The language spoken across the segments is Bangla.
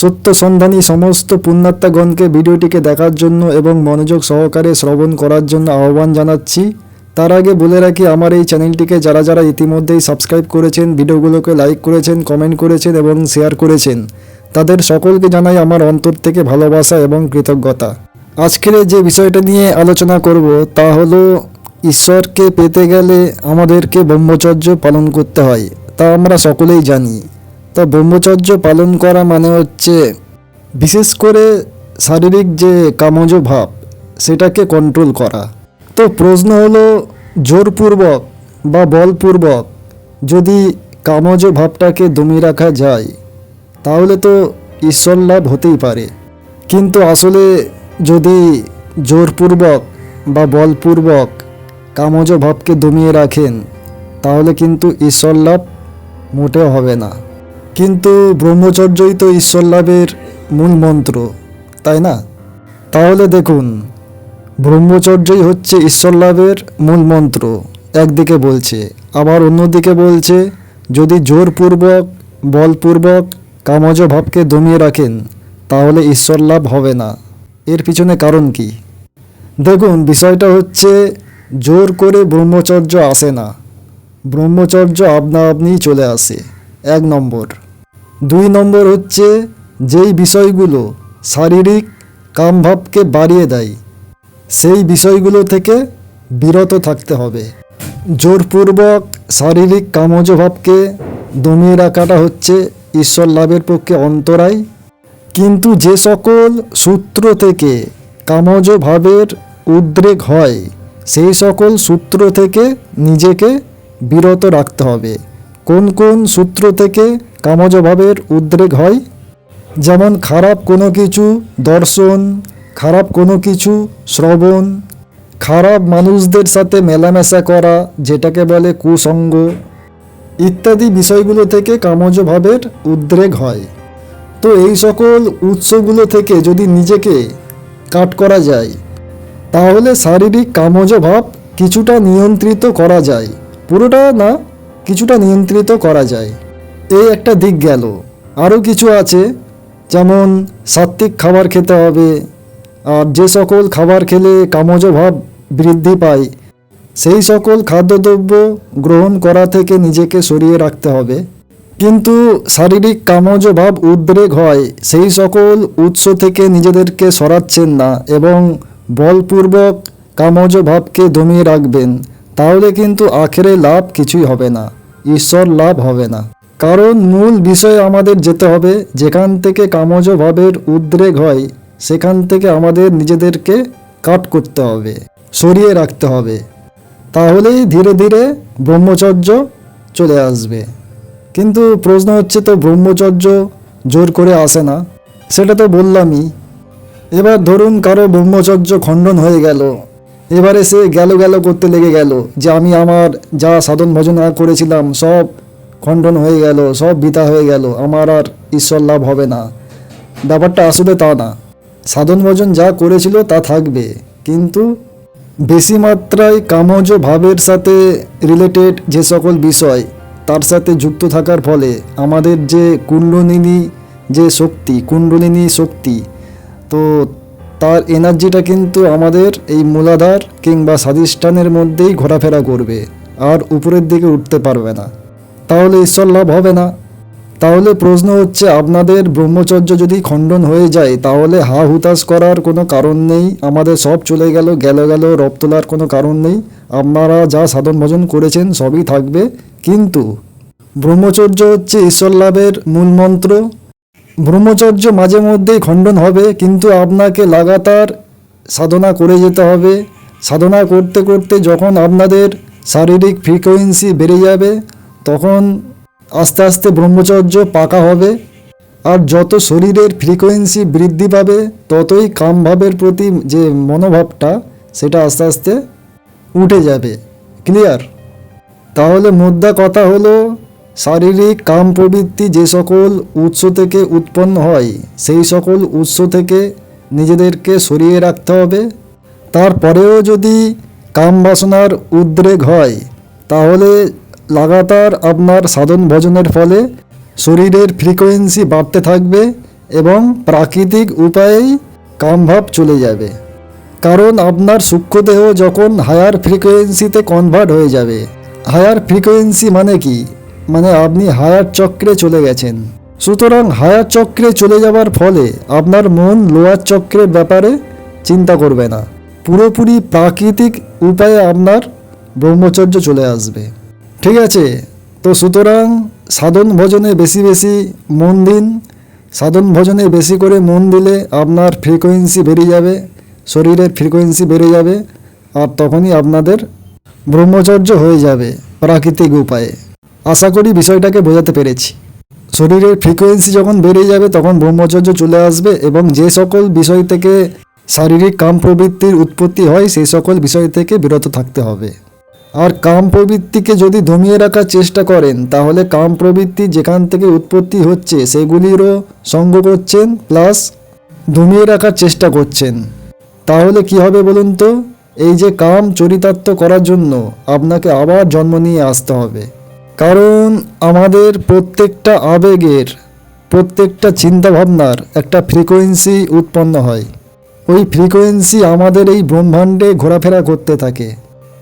সত্য সন্ধানী সমস্ত পুণ্যাত্মাগণকে ভিডিওটিকে দেখার জন্য এবং মনোযোগ সহকারে শ্রবণ করার জন্য আহ্বান জানাচ্ছি। তার আগে বলে রাখি, আমার এই চ্যানেলটিকে যারা যারা ইতিমধ্যেই সাবস্ক্রাইব করেছেন, ভিডিওগুলোকে লাইক করেছেন, কমেন্ট করেছেন এবং শেয়ার করেছেন, তাদের সকলকে জানাই আমার অন্তর থেকে ভালোবাসা এবং কৃতজ্ঞতা। আজকের যে বিষয়টা নিয়ে আলোচনা করব, তা হলো, ঈশ্বরকে পেতে গেলে আমাদেরকে ব্রহ্মচর্য পালন করতে হয়, তা আমরা সকলেই জানি। তা ব্রহ্মচর্য পালন করা মানে হচ্ছে বিশেষ করে শারীরিক যে কামজ ভাব, সেটাকে কন্ট্রোল করা। তো প্রশ্ন হলো, জোরপূর্বক বা বলপূর্বক যদি কামজ ভাবটাকে দমিয়ে রাখা যায়, তাহলে তো ঈশ্বর লাভ হতেই পারে। কিন্তু আসলে যদি জোরপূর্বক বা বলপূর্বক কামজ ভাবকে দমিয়ে রাখেন, তাহলে কিন্তু ঈশ্বর লাভ মোটেও হবে না। কিন্তু ব্রহ্মচর্যই তো ঈশ্বর লাভের মূল মন্ত্র, তাই না? তাহলে দেখুন, ব্রহ্মচর্যই হচ্ছে ঈশ্বর লাভের মূল মন্ত্র, একদিকে বলছে। আবার অন্যদিকে বলছে, যদি জোরপূর্বক, বলপূর্বক কামজ ভাবকে দমিয়ে রাখেন, তাহলে ঈশ্বর লাভ হবে না। এর পিছনে কারণ কি? দেখুন, বিষয়টা হচ্ছে, জোর করে ব্রহ্মচর্য আসে না। ব্রহ্মচর্য আপনা আপনিই চলে আসে। এক নম্বর। দুই নম্বর হচ্ছে যেই বিষয়গুলো শারীরিক কামভাবকে বাড়িয়ে দেয়, সেই বিষয়গুলো থেকে বিরত থাকতে হবে। জোরপূর্বক শারীরিক কামজ ভাবকে দমিয়ে রাখাটা হচ্ছে ঈশ্বর লাভের পক্ষে অন্তরায়। কিন্তু যে সকল সূত্র থেকে কামজ ভাবের উদ্রেক হয়, সেই সকল সূত্র থেকে নিজেকে বিরত রাখতে হবে। কোন কোন সূত্র থেকে কামজ ভাবের উদ্রেক হয়? যেমন, খারাপ কোনো কিছু, দর্শন, খারাপ কোনো কিছু, শ্রবণ। খারাপ মানুষদের সাথে মেলামেশা করা, যেটাকে বলে কুসঙ্গ। ইত্যাদি বিষয়গুলো থেকে কামজ ভাবের উদ্রেক হয়। তো এই সকল উৎসগুলো থেকে যদি নিজেকে কাট করা যায়, তাহলে শারীরিক কামজ ভাব কিছুটা নিয়ন্ত্রিত করা যায়। পুরোটা না কিছুটা নিয়ন্ত্রিত করা যায়। এই একটা দিক গেল। আরও কিছু আছে, যেমন সাত্ত্বিক খাবার খেতে হবে, আর যে সকল খাবার খেলে কামজ ভাব বৃদ্ধি পায়, সেই সকল খাদ্যদ্রব্য গ্রহণ করা থেকে নিজেকে সরিয়ে রাখতে হবে। কিন্তু শারীরিক কামজ ভাব উদ্রেক হয়, সেই সকল উৎস থেকে নিজেদেরকে সরাচ্ছেন না এবং বলপূর্বক কামজ ভাবকে দমিয়ে রাখবেন। তাহলে কিন্তু আখেরে লাভ কিছুই হবে না। ঈশ্বর লাভ হবে না। কারণ মূল বিষয়ে আমাদের যেতে হবে, যেখান থেকে কামজ ভাবের উদ্রেক হয়, সেখান থেকে আমাদের নিজেদেরকে কাট করতে হবে, সরিয়ে রাখতে হবে। তাহলেই ধীরে ধীরে ব্রহ্মচর্য চলে আসবে। কিন্তু প্রশ্ন হচ্ছে তো ব্রহ্মচর্য জোর করে আসে না? সেটা তো বললামই। এবার ধরুন কারও ব্রহ্মচর্য খণ্ডন হয়ে গেল। এবারে সে গেল গেল করতে লেগে গেল যে আমি আমার যা সাধন ভজনা করেছিলাম সব খণ্ডন হয়ে গেল, সব বিতা হয়ে গেল, আমার আর ঈশ্বর লাভ হবে না। ব্যাপারটা আসলে তা না। সাধন ভজন যা করেছিল তা থাকবে, কিন্তু বেশি মাত্রায় কামজ ভাবের সাথে রিলেটেড যে সকল বিষয়, তার সাথে যুক্ত থাকার ফলে আমাদের যে কুণ্ডলিনী যে শক্তি, কুণ্ডলিনী শক্তি, তো তার এনার্জিটা কিন্তু আমাদের এই মূলাধার কিংবা স্বাধিষ্ঠানের মধ্যেই ঘোরাফেরা করবে, আর উপরের দিকে উঠতে পারবে না। তাহলে ঈশ্বর লাভ হবে না। তাহলে প্রশ্ন হচ্ছে, আপনাদের ব্রহ্মচর্য যদি খণ্ডন হয়ে যায়, তাহলে হা হুতাশ করার কোনো কারণ নেই, আমাদের সব চলে গেল গেল গেল, রব তোলার কোনো কারণ নেই, আপনারা যা সাধন ভজন করেছেন সবই থাকবে, কিন্তু ব্রহ্মচর্য হচ্ছে ঈশ্বর লাভের মূল মন্ত্র। ব্রহ্মচর্য মাঝে মধ্যেই খণ্ডন হবে, কিন্তু আপনাকে লাগাতার সাধনা করে যেতে হবে। সাধনা করতে করতে যখন আপনাদের শারীরিক ফ্রিকোয়েন্সি বেড়ে যাবে, তখন আস্তে আস্তে ব্রহ্মচর্য পাকা হবে। আর যত শরীরের ফ্রিকোয়েন্সি বৃদ্ধি পাবে, ততই কামভাবের প্রতি যে মনোভাবটা, সেটা আস্তে আস্তে উঠে যাবে। ক্লিয়ার তাহলে মুদ্রা কথা হলো শারীরিক কাম প্রবৃত্তি যে সকল উৎস থেকে উৎপন্ন হয়, সেই সকল উৎস থেকে নিজেদেরকে সরিয়ে রাখতে হবে। তারপরেও যদি কাম বাসনার উদ্রেক হয়, তাহলে লাগাতার আপনার সাধন ভজনের ফলে শরীরের ফ্রিকোয়েন্সি বাড়তে থাকবে এবং প্রাকৃতিক উপায়েই কামভাব চলে যাবে। কারণ আপনার সূক্ষ্মদেহ যখন হায়ার ফ্রিকোয়েন্সিতে কনভার্ট হয়ে যাবে, হায়ার ফ্রিকোয়েন্সি মানে কি? মানে আপনি হায়ার চক্রে চলে গেছেন। সুতরাং হায়ার চক্রে চলে যাওয়ার ফলে আপনার মন লোয়ার চক্রের ব্যাপারে চিন্তা করবে না। পুরোপুরি প্রাকৃতিক উপায়ে আপনার ব্রহ্মচর্য চলে আসবে। ঠিক আছে? তো সুতরাং সাধন ভজনে বেশি বেশি মন দিন। সাধন ভজনে বেশি করে মন দিলে আপনার ফ্রিকোয়েন্সি বেড়ে যাবে, শরীরের ফ্রিকোয়েন্সি বেড়ে যাবে, আর তখনই আপনাদের ব্রহ্মচর্য হয়ে যাবে প্রাকৃতিক উপায়ে। আশা করি বিষয়টাকে বোঝাতে পেরেছি। শরীরের ফ্রিকোয়েন্সি যখন বেড়ে যাবে, তখন ব্রহ্মচর্য চলে আসবে এবং যে সকল বিষয় থেকে শারীরিক কাম প্রবৃত্তির উৎপত্তি হয়, সেই সকল বিষয় থেকে বিরত থাকতে হবে। আর কাম প্রবৃত্তিকে যদি দমিয়ে রাখার চেষ্টা করেন, তাহলে কাম প্রবৃত্তি যেখান থেকে উৎপত্তি হচ্ছে, সেগুলিরও সঙ্গ করছেন প্লাস দমিয়ে রাখার চেষ্টা করছেন। তাহলে কি হবে বলুন তো? এই যে কাম চরিতার্থ করার জন্য আপনাকে আবার জন্ম নিয়ে আসতে হবে। কারণ আমাদের প্রত্যেকটা আবেগের, প্রত্যেকটা চিন্তাভাবনার একটা ফ্রিকোয়েন্সি উৎপন্ন হয়। ওই ফ্রিকোয়েন্সি আমাদের এই ব্রহ্মাণ্ডে ঘোরাফেরা করতে থাকে।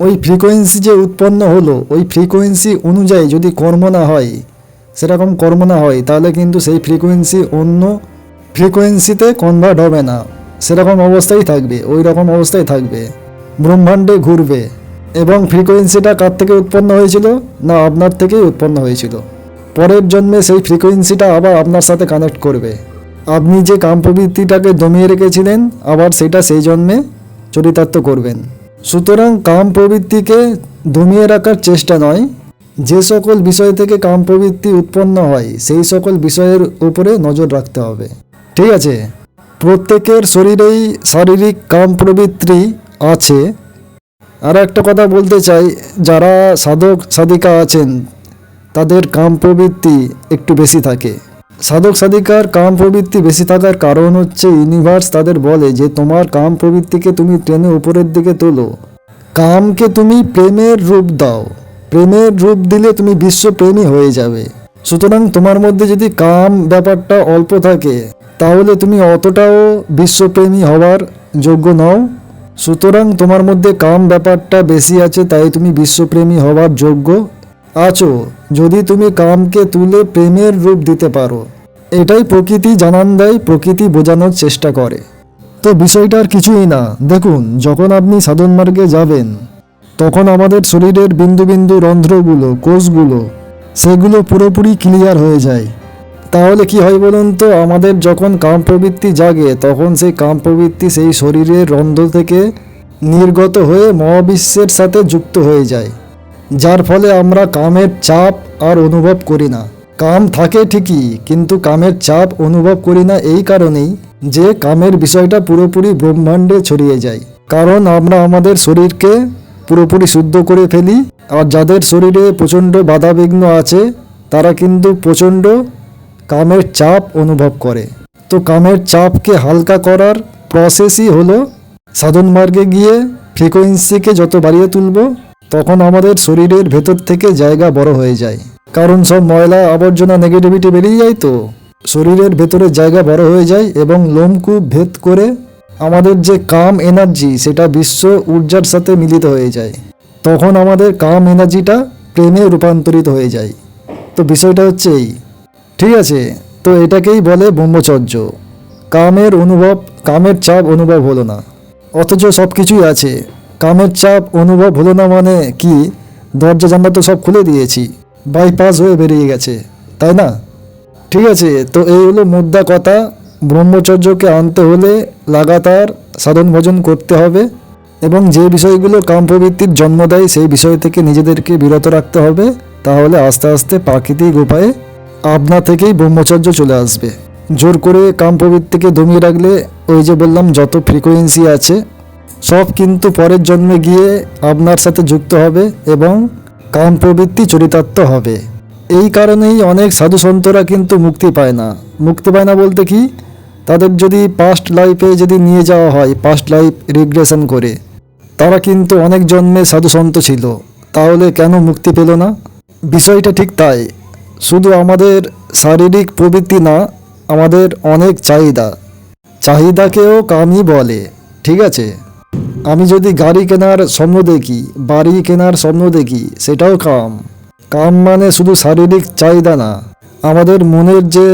ওই ফ্রিকোয়েন্সি যে উৎপন্ন হলো, ওই ফ্রিকোয়েন্সি অনুযায়ী যদি কর্ম না হয়, সেরকম কর্ম না হয়, তাহলে কিন্তু সেই ফ্রিকোয়েন্সি অন্য ফ্রিকোয়েন্সিতে কনভার্ট হবে না। সেরকম অবস্থায় থাকবে, ওই রকম অবস্থায় থাকবে। ব্রহ্মাণ্ডে ঘুরবে। এবং ফ্রিকোয়েন্সিটা কার থেকে উৎপন্ন হয়েছিল? না, আপনার থেকেই উৎপন্ন হয়েছিল। পরের জন্মে সেই ফ্রিকোয়েন্সিটা আবার আপনার সাথে কানেক্ট করবে। আপনি যে কাম প্রবৃত্তিটাকে দমিয়ে রেখেছিলেন, আবার সেটা সেই জন্মে চরিতার্থ করবেন। সুতরাং কাম প্রবৃত্তিকে দমিয়ে রাখার চেষ্টা নয়। যে সকল বিষয় থেকে কাম প্রবৃত্তি উৎপন্ন হয়, সেই সকল বিষয়ের উপরে নজর রাখতে হবে। ঠিক আছে? প্রত্যেকের শরীরেই শারীরিক কাম প্রবৃত্তি আছে। আর একটা কথা বলতে চাই, যারা সাধক, সাধিকা আছেন, তাদের কাম প্রবৃত্তি একটু বেশি থাকে। সাধক, সাধিকার কাম প্রবৃত্তি বেশি থাকার কারণ হচ্ছে ইউনিভার্স তাদের বলে যে, তোমার কাম প্রবৃত্তিকে তুমি টেনে উপরের দিকে তোলো। কামকে তুমি প্রেমের রূপ দাও। প্রেমের রূপ দিলে তুমি বিশ্বপ্রেমী হয়ে যাবে। সুতরাং তোমার মধ্যে যদি কাম ব্যাপারটা অল্প থাকে, তাহলে তুমি অতটাও বিশ্বপ্রেমী হওয়ার যোগ্য নও। সুতরাং তোমার মধ্যে কাম ব্যাপারটা বেশি আছে, তাই তুমি বিশ্বপ্রেমী হওয়ার যোগ্য। আছো যদি তুমি কামকে তুলে প্রেমের রূপ দিতে পারো। এটাই প্রকৃতি জানান দেয়, প্রকৃতি বোঝানোর চেষ্টা করে। তো বিষয়টা আর কিছুই না। দেখুন, যখন আপনি সাধন মার্গে যাবেন, তখন আমাদের শরীরের বিন্দু বিন্দু রন্ধ্রগুলো, কোষগুলো, সেগুলো পুরোপুরি ক্লিয়ার হয়ে যায়। তাহলে কি হয় বলুন তো? আমাদের যখন কাম প্রবৃত্তি জাগে, তখন সেই কাম প্রবৃত্তি সেই শরীরের রন্ধ্র থেকে নির্গত হয়ে মহাবিশ্বের সাথে যুক্ত হয়ে যায়। যার ফলে আমরা কামের চাপ আর অনুভব করি না। কাম থাকে ঠিকই, কিন্তু কামের চাপ অনুভব করি না এই কারণেই যে কামের বিষয়টা পুরোপুরি ব্রহ্মাণ্ডে ছড়িয়ে যায়। কারণ আমরা আমাদের শরীরকে পুরোপুরি শুদ্ধ করে ফেলি, আর যাদের শরীরে প্রচণ্ড বাধাবিঘ্ন আছে, তারা কিন্তু প্রচণ্ড কামের চাপ অনুভব করে। তো কামের চাপকে হালকা করার প্রসেসই হলো সাধন মার্গে গিয়ে ফ্রিকোয়েন্সিকে যত বাড়িয়ে তুলব, তখন আমাদের শরীরের ভেতর থেকে জায়গা বড় হয়ে যায়। কারণ সব ময়লা আবর্জনা নেগেটিভিটি বেরিয়ে যায় তো। শরীরের ভেতরে জায়গা বড় হয়ে যায় এবং লোমকূপ ভেদ করে আমাদের যে কাম এনার্জি সেটা বিশ্ব ঊর্জার সাথে মিলিত হয়ে যায়। তখন আমাদের কাম এনার্জিটা প্রেমে রূপান্তরিত হয়ে যায়। তো বিষয়টা হচ্ছে এই। ঠিক আছে, তো এটাকেই বলে ব্রহ্মচর্য। কামের অনুভব, কামের চাপ অনুভব হলো না। অথচ সব কিছুই আছে। কামের চাপ অনুভব হলো না মানে কি? দরজা জানলা তো সব খুলে দিয়েছি। বাইপাস হয়ে বেরিয়ে গেছে, তাই না? ঠিক আছে, তো এই হলো মুদ্রা কথা। ব্রহ্মচর্যকে আনতে হলে লাগাতার সাধন ভজন করতে হবে এবং যে বিষয়গুলো কাম প্রবৃত্তির জন্ম দেয় সেই বিষয় থেকে নিজেদেরকে বিরত রাখতে হবে। তাহলে আস্তে আস্তে প্রাকৃতিক উপায়ে আপনা থেকেই ব্রহ্মচর্য চলে আসবে। জোর করে কাম প্রবৃত্তিকে দমিয়ে রাখলে ওই যে বললাম, যত ফ্রিকোয়েন্সি আছে, সব কিন্তু পরের জন্মে গিয়ে আপনার সাথে যুক্ত হবে এবং কাম প্রবৃত্তি চরিতার্থ হবে। এই কারণেই অনেক সাধু সন্তরা কিন্তু মুক্তি পায় না। মুক্তি পায় না বলতে কি? তাদের যদি পাস্ট লাইফে যদি নিয়ে যাওয়া হয় পাস্ট লাইফ রিগ্রেশন করে, তারা কিন্তু অনেক জন্মে সাধু সন্ত ছিল। তাহলে কেন মুক্তি পেল না? বিষয়টা ঠিক তাই। শুধু আমাদের শারীরিক প্রবৃত্তি না, আমাদের অনেক চাহিদা। চাহিদাকেও কামই বলে, ঠিক আছে? আমি যদি গাড়ি কেনার স্বপ্ন দেখি, বাড়ি কেনার স্বপ্ন দেখি, সেটাও কাম। কাম মানে শুধু শারীরিক চাহিদা না, আমাদের মনের যে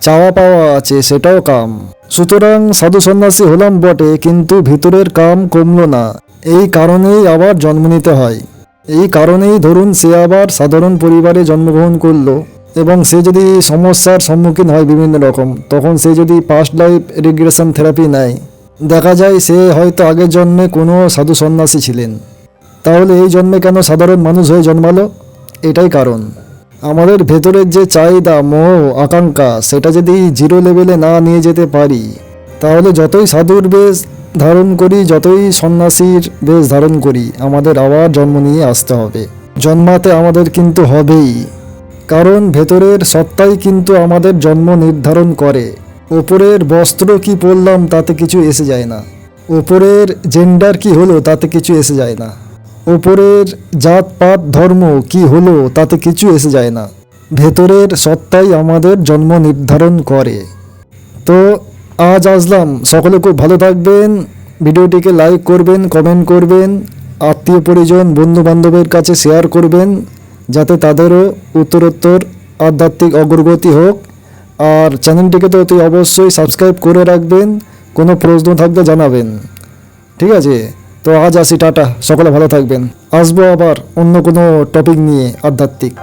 চাওয়া পাওয়া আছে, সেটাও কাম। সুতরাং সাধু সন্ন্যাসী হলাম বটে, কিন্তু ভিতরের কাম কমলো না। এই কারণেই আবার জন্ম নিতে হয়। এই কারণেই ধরুন সে আবার সাধারণ পরিবারে জন্মগ্রহণ করল এবং সে যদি সমস্যার সম্মুখীন হয় বিভিন্ন রকম, তখন সে যদি পাস্ট লাইফ রিগ্রেশন থেরাপি নেয়। দেখা যায় সে হয়তো আগের জন্মে কোনো সাধু সন্ন্যাসী ছিলেন। তাহলে এই জন্মে কেন সাধারণ মানুষ হয়ে জন্মালো? এটাই কারণ। আমাদের ভেতরের যে চাহিদা, মোহ, আকাঙ্ক্ষা, সেটা যদি জিরো লেভেলে না নিয়ে যেতে পারি তাহলে যতই সাধুর বেশ ধারণ করি, যতই সন্ন্যাসীর বেশ ধারণ করি, আমাদের আবার জন্ম নিয়ে আসতে হবে। জন্মাতে আমাদের কিন্তু হবেই। কারণ ভেতরের সত্তাই কিন্তু আমাদের জন্ম নির্ধারণ করে। ওপরের বস্ত্র কি পরলাম তাতে কিছু এসে যায় না। ওপরের জেন্ডার কি হলো তাতে কিছু এসে যায় না। ওপরের জাতপাত, ধর্ম কি হলো তাতে কিছু এসে যায় না। ভেতরের সত্তাই আমাদের জন্ম নির্ধারণ করে। তো আজ আসলাম। সকলে খুব ভালো থাকবেন। ভিডিওটিকে লাইক করবেন কমেন্ট করবেন, আত্মীয় পরিজন বন্ধু বান্ধবের কাছে শেয়ার করবেন, যাতে তাদেরও উত্তরোত্তর আধ্যাত্মিক অগ্রগতি হোক। আর চ্যানেলটিকে তো অতি অবশ্যই সাবস্ক্রাইব করে রাখবেন, কোনো প্রশ্ন থাকলে জানাবেন। ঠিক আছে? তো আজ আসি, টাটা। সকলে ভালো থাকবেন। আসব আবার অন্য কোনো টপিক নিয়ে আধ্যাত্মিক।